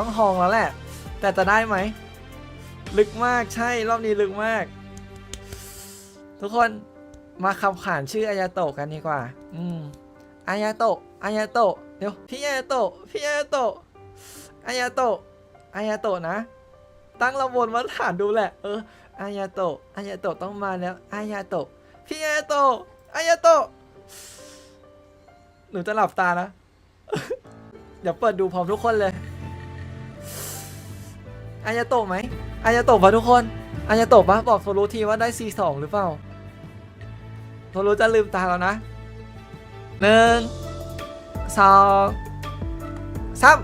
ต้องทองแล้วแหละ แต่จะได้ไหม ลึกมากใช่รอบนี้ลึกมาก ทุกคนมาคำขานชื่ออายาโตะกันดีกว่า อืมอายาโตะอายาโตะเดี๋ยวพี่อายาโตะพี่อายาโตะอายาโตะอายาโตะนะ ตั้งระบนมาตรฐานดูแหละ เอออายาโตะอายาโตะต้องมาแล้วอายาโตะพี่อายาโตะอายาโตะหนูจะหลับตานะ เดี๋ยวเปิดดูพร้อมทุกคนเลย อายาโตะไหมอายาโตะปะทุกคนอายาโตะปะบอกโซลูทีว่าได้ C2 หรือเปล่าโซลูจะลืมตาแล้วนะหนึ่งสองสาม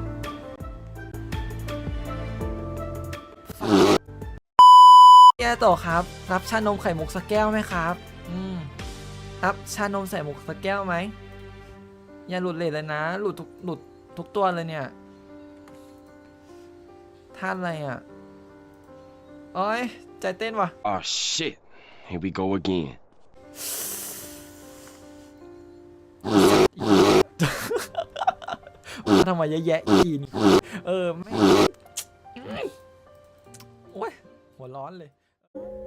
อายาตะครับ รับชานมไข่มุกสักแก้วไหมครับ อืม รับชานมใส่มุกสักแก้วไหม อย่าหลุดเลทเลยนะ หลุดทุกหลุดทุกตัวเลยเนี่ย ท่าอะไรอะโอ้ยใจเต้นว่ะ Oh shit. Here we go again. มาทำไมเยอะแยะอีนเออไม่โอ้ยหัวร้อนเลยเมียว